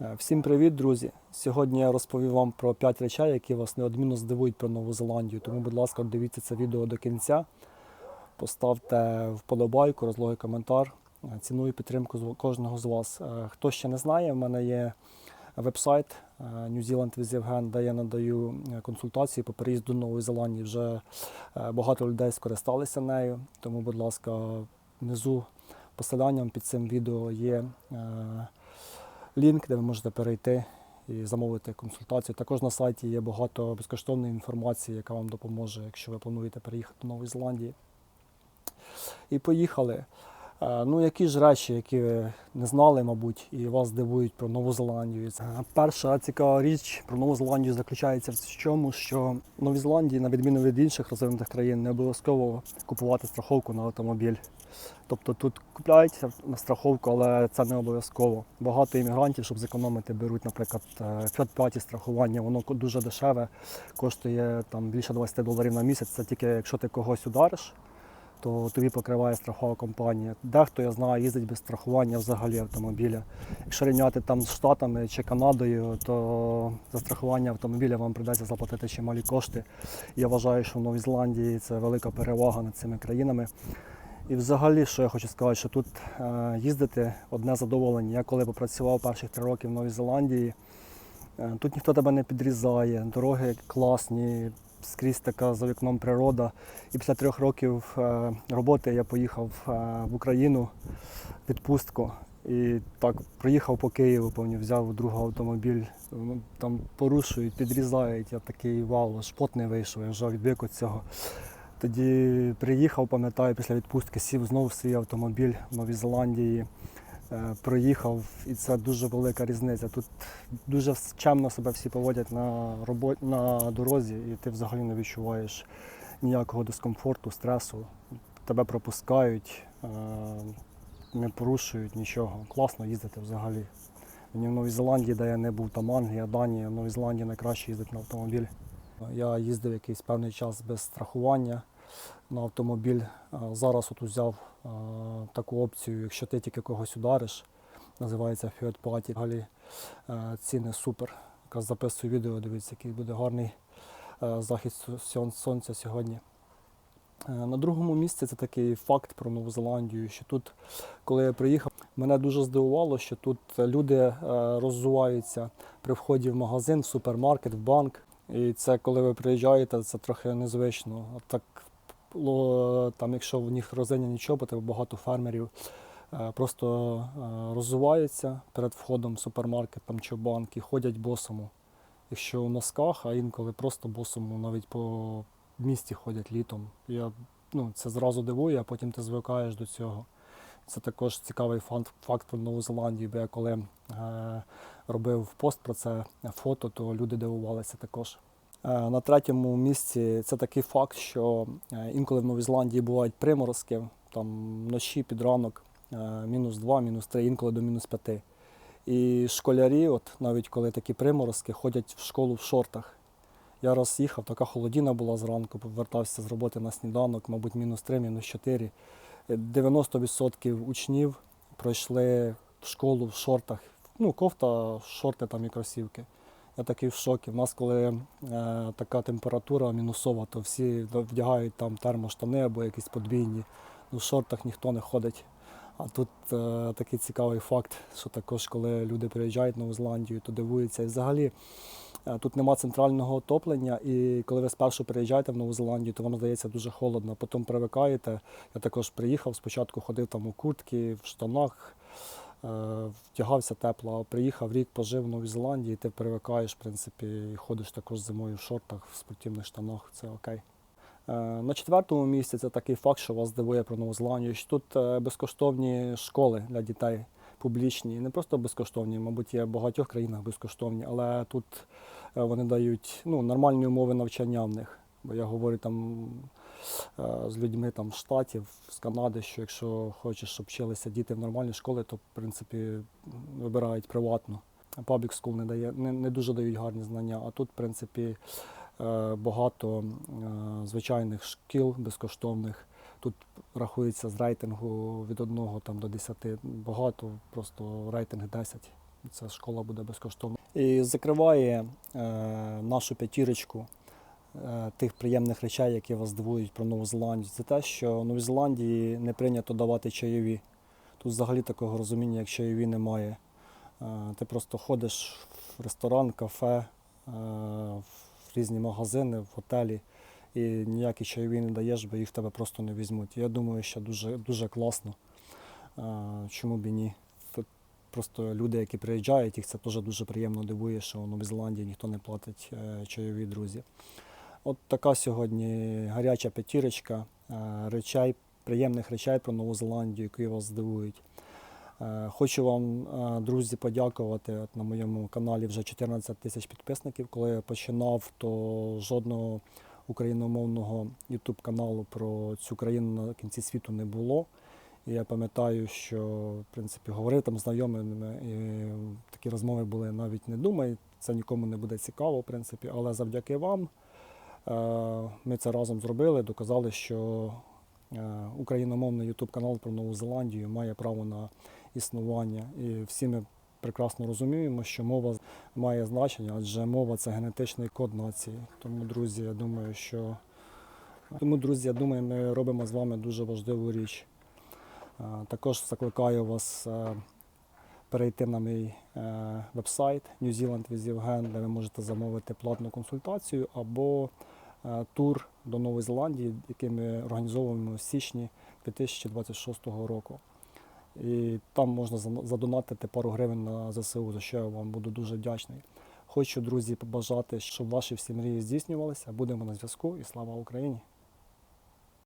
Е, Всім привіт, друзі! Сьогодні я розповім вам про 5 речей, які вас неодмінно здивують про Нову Зеландію. Тому, будь ласка, дивіться це відео до кінця. Поставте вподобайку, розлогий коментар. Е, Ціную підтримку кожного з вас. Е, Хто ще не знає, в мене є веб-сайт New Zealand with Evgen, де я надаю консультації по переїзду до Нової Зеландії. Вже багато людей скористалися нею. Тому, будь ласка, внизу посиланням під цим відео є. Лінк, де ви можете перейти і замовити консультацію. Також на сайті є багато безкоштовної інформації, яка вам допоможе, якщо ви плануєте переїхати до Нової Зеландії. І поїхали. Е, Ну, які ж речі, які ви не знали, мабуть, і вас дивують про Нову Зеландію? Е, Перша цікава річ про Нову Зеландію заключається в чому, що в Новій Зеландії, на відміну від інших розвинутих країн, не обов'язково купувати страховку на автомобіль. Тобто тут купляють на страховку, але це не обов'язково. Багато іммігрантів, щоб зекономити, беруть, наприклад, third-party страхування. Воно дуже дешеве, коштує там більше 20 доларів на місяць. Це тільки якщо ти когось удариш, то тобі покриває страхова компанія. Дехто я знаю, їздить без страхування взагалі автомобіля. Якщо рівняти там з Штатами чи Канадою, то за страхування автомобіля вам прийдеться заплатити чималі кошти. Я вважаю, що в Новій Зеландії це велика перевага над цими країнами. І взагалі, що я хочу сказати, що тут е, їздити одне задоволення. Я коли попрацював перших три роки в Новій Зеландії, е, тут ніхто тебе не підрізає, дороги класні, скрізь така за вікном природа. І після трьох років е, роботи я поїхав е, в Україну в відпустку. І так проїхав по Києву, повні взяв другий автомобіль, ну, там порушують, підрізають. Я такий вау, аж пот не вийшов, я вже відвик від цього. Тоді приїхав, пам'ятаю, після відпустки сів знову в свій автомобіль в Новій Зеландії, проїхав, і це дуже велика різниця. Тут дуже чемно себе всі поводять на, робо... на дорозі, і ти взагалі не відчуваєш ніякого дискомфорту, стресу. Тебе пропускають, е, не порушують нічого. Класно їздити взагалі. Мені в Новій Зеландії, де я не був, там Англія, Данія, в Новій Зеландії найкраще їздити на автомобіль. Я їздив якийсь певний час без страхування на автомобіль. Зараз от взяв а, таку опцію, якщо ти тільки когось удариш, називається Fiat Party. Взагалі е, ціни супер. Якраз записую відео, дивіться, який буде гарний е, захід сонця сьогодні. Е, На другому місці це такий факт про Нову Зеландію, що тут, коли я приїхав, мене дуже здивувало, що тут люди е, роззуваються при вході в магазин, в супермаркет, в банк. І це коли ви приїжджаєте, це трохи незвично. Так там, якщо в них розиняні чоботи, багато фермерів е, просто е, роззуваються перед входом в супермаркет там, чи в банк і ходять босому. Якщо в носках, а інколи просто босому навіть по місті ходять літом. Я, ну, це зразу дивує, а потім ти звикаєш до цього. Це також цікавий факт, про Нову Зеландію, бо я коли е, робив пост про це фото, то люди дивувалися також. Е, на третьому місці це такий факт, що е, інколи в Новій Зеландії бувають приморозки, там вночі під ранок, е, мінус 2, мінус 3, інколи до мінус 5. І школярі, от навіть коли такі приморозки, ходять в школу в шортах. Я раз їхав, така холодіна була зранку, повертався з роботи на сніданок, мабуть, мінус 3, мінус 4. Е, 90% учнів пройшли в школу в шортах. Ну, кофта, шорти там і кросівки. Я такий в шокі. У нас, коли е, така температура мінусова, то всі вдягають там термоштани або якісь подвійні. Ну, в шортах ніхто не ходить. А тут е, такий цікавий факт, що також, коли люди приїжджають в Нову Зеландію, то дивуються. І взагалі е, тут нема центрального отоплення, і коли ви спершу приїжджаєте в Нову Зеландію, то вам здається дуже холодно. Потім привикаєте. Я також приїхав, спочатку ходив там у куртки, в штанах, е, вдягався тепло, а приїхав рік, пожив в Новій Зеландії, ти привикаєш, в принципі, і ходиш також зимою в шортах, в спортивних штанах, це окей. Е, На четвертому місці це такий факт, що вас здивує про Нову Зеландію, що тут е, безкоштовні школи для дітей публічні, не просто безкоштовні, мабуть, є в багатьох країнах безкоштовні, але тут вони дають ну, нормальні умови навчання в них. Бо я говорю там з людьми там, Штатів, з Канади, що якщо хочеш, щоб вчилися діти в нормальній школі, то в принципі вибирають приватну. Паблік скул не дає, не, не дуже дають гарні знання, а тут, в принципі, е, багато е, звичайних шкіл безкоштовних. Тут рахується з рейтингу від 1 там, до 10. Багато, просто рейтинг 10. Ця школа буде безкоштовна. І закриває е, нашу п'ятірочку е, тих приємних речей, які вас здивують про Нову Зеландію. Це те, що в Новій Зеландії не прийнято давати чайові. Тут взагалі такого розуміння, як чайові, немає. Е, Ти просто ходиш в ресторан, кафе, е, в різні магазини, в готелі, і ніякі чайові не даєш, бо їх в тебе просто не візьмуть. Я думаю, що дуже, дуже класно. Е, Чому б і ні? Просто люди, які приїжджають, їх це теж дуже приємно дивує, що в Новій Зеландії ніхто не платить е, чайові, друзі. От така сьогодні гаряча п'ятірочка е, речей, приємних речей про Нову Зеландію, які вас здивують. Е, Хочу вам, е, друзі, подякувати. От на моєму каналі вже 14 тисяч підписників. Коли я починав, то жодного україномовного YouTube каналу про цю країну на кінці світу не було. І я пам'ятаю, що в принципі говорив там знайомими, і такі розмови були навіть не думай, це нікому не буде цікаво, в принципі, але завдяки вам ми це разом зробили, доказали, що е, україномовний YouTube канал про Нову Зеландію має право на існування. І всі ми прекрасно розуміємо, що мова має значення, адже мова це генетичний код нації. Тому, друзі, я думаю, що тому, друзі, я думаю, ми робимо з вами дуже важливу річ. Е, Також закликаю вас е, перейти на мій е, вебсайт New Zealand with Євген, де ви можете замовити платну консультацію або е, тур до Нової Зеландії, який ми організовуємо в січні 2026 року. І там можна задонатити пару гривень на ЗСУ, за що я вам буду дуже вдячний. Хочу, друзі, побажати, щоб ваші всі мрії здійснювалися. Будемо на зв'язку і слава Україні!